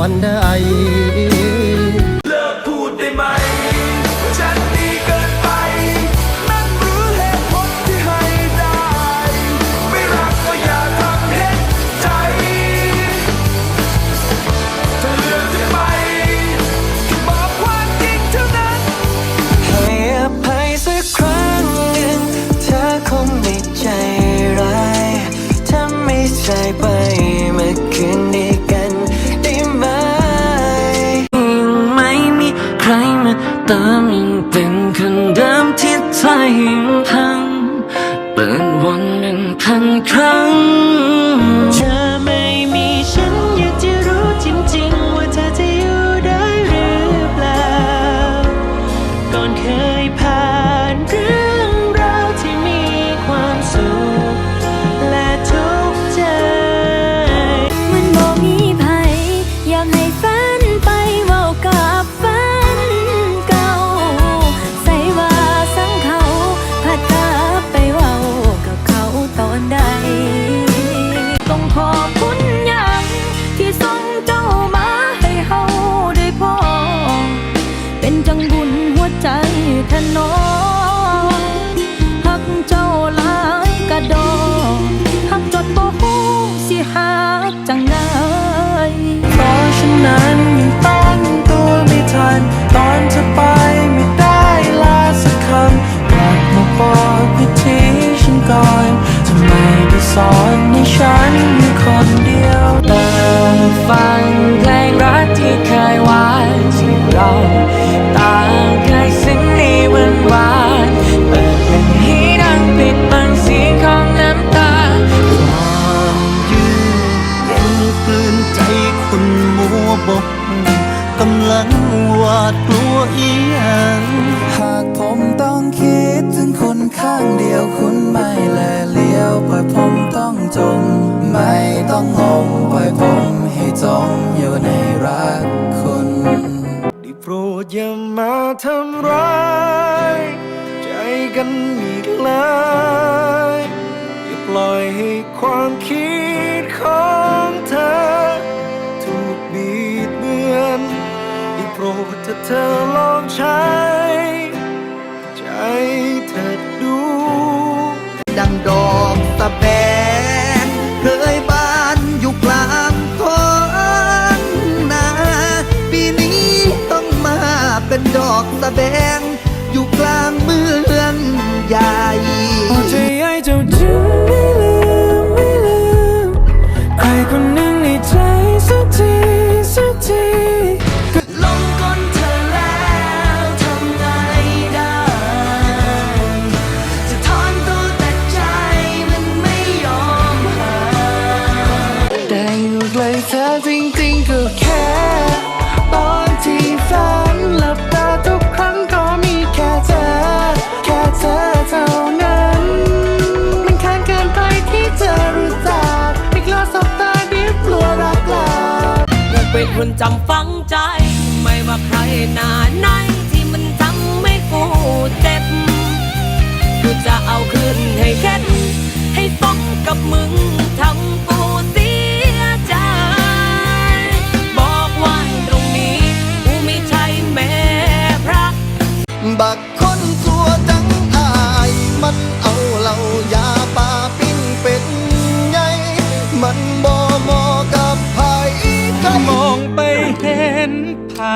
อนได้ You. finding you เธอลองใช้ ใจเธอดู ดังดอกตะแบงเคยบานอยู่กลางท้องนาปีนี้ต้องมาเป็นดอกตะแบ เธอจริงๆก็แค่ ตอนที่ฝันหลับตาทุกครั้งก็มีแค่เธอ แค่เธอเท่านั้น มันคันเกินไปที่เธอรู้จักไม่กล้าสบตาดิบกลัวรักลาเกิดเป็นคนจำฝังใจ ไม่ว่าใครน้าไหน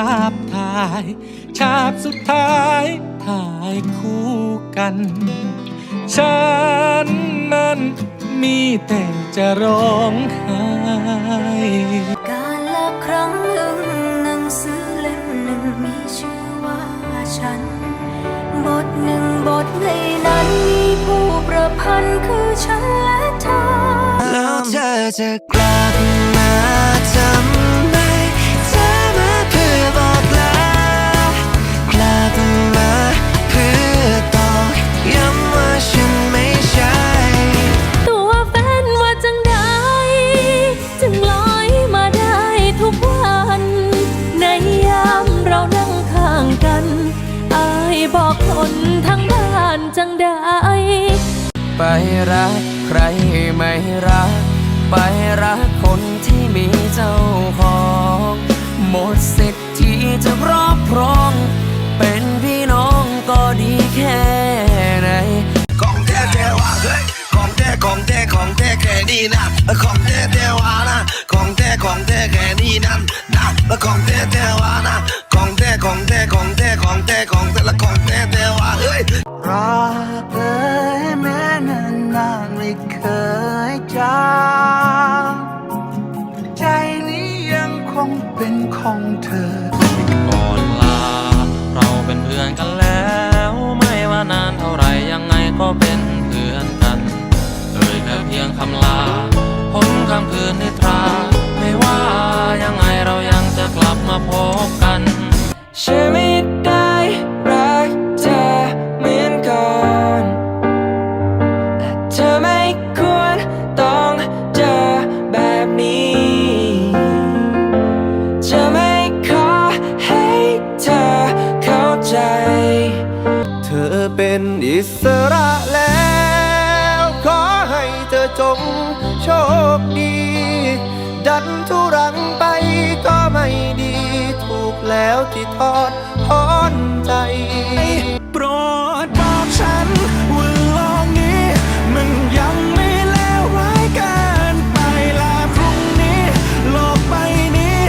นภาพถ่าย ฉากสุดท้ายถ่ายคู่กัน ฉันนั้นมีแต่จะร้องไห้การละครั้งหนึ่งหนังสือเล่มหนึ่งมีชื่อว่าฉัน บทหนึ่งบทในนั้นมีผู้ประพันธ์คือฉันและเธอ แล้วเธอจะกลับมาทำ อบอกลากลับมาเพื่อตอกย้ำว่าฉันไม่ใช่ ตัวแฟนว่าจังใดจึงลอยมาได้ทุกวัน ในยามเรานั่งข้างกัน อายบอกคนทั้งบ้านจังใดไปรักใครไม่รัก ไปรักคนที่มีเจ้าของ หมดสิทธิ์ที่จะรอบครอง เป็นพี่น้องก็ดีแค่ไหนของแท้แท้ว่าเฮ้ยของแท้ของแท้ของแท้แค่นี้นะของแท้แท้ว่านะของแท้ของแท้แค่นี้นั่นนะของแท้แท้ว่านะของแท้ของแท้ของแท้ของ ของเธอก่อนลา เราเป็นเพื่อนกันแล้ว ไม่ว่านานเท่าไรยังไงก็เป็นเพื่อนกันเอ่ยแค่เพียงคำลาพ้นคำคืนนิทรา ไม่ว่ายังไงเรายังจะกลับมาพบกันใช่ไม่ นทุรังไปก็ไม่ดี ถูกแล้วที่ทอดถอนใจโปรดบอกฉันว่าโลกนี้ มันยังไม่เลวร้ายเกินไปและพรุ่งนี้ โลกใบนี้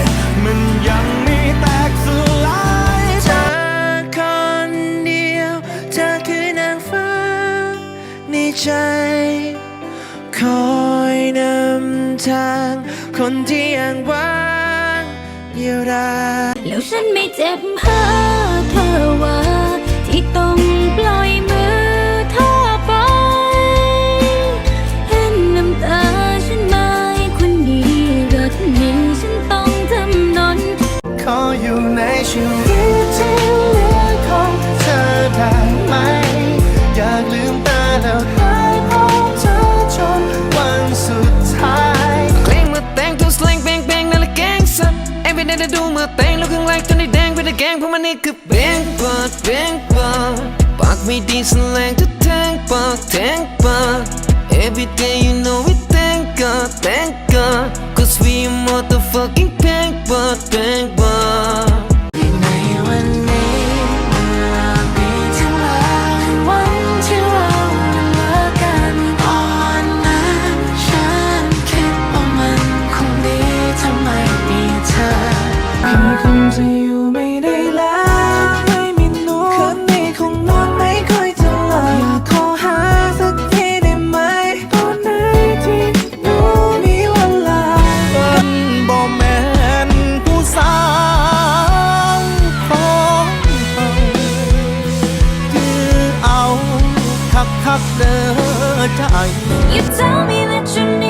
มันยังมีแตกสลายเธอคนเดียว เธอคือนางฟ้าในใจคอ ทาง คนที่ยังว่างเดียวดายแล้วฉันไม่เจ็บหาเธอว่า ที่ต้องปล่อยมือเธอไป เห็นน้ำตาฉันไหมาคนดีรักนี้ฉันต้องจำนนขออยู่ในชีวิต เปิดแบงเปิดปากไม่ดีสแลงทุกแทงปากแทงปาก Every day you know we thank God thank God Cause we motherfucking bang but bang but คักคักๆเด้อใจ You tell me that you need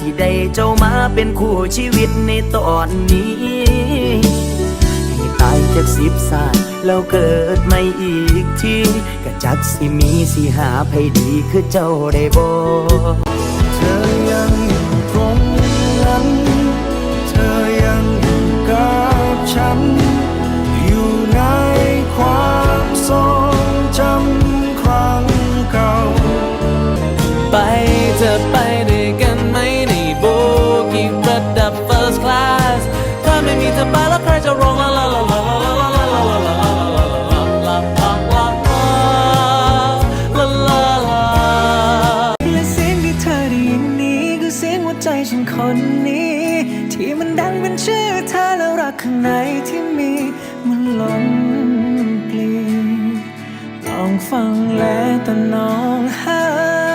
ที่ได้เจ้ามาเป็นคู่ชีวิตในตอนนี้ให้ตายจากสิบศาสตร์แล้วเกิดไม่อีกทีก็จักสิมีสิหาไผดีคือเจ้าได้บอกเธอยัง ใจฉันคนนี้ ที่มันดังเป็นชื่อเธอแล้วรักข้างในที่มีมันล้นปลีลองฟังและแต่น้องหา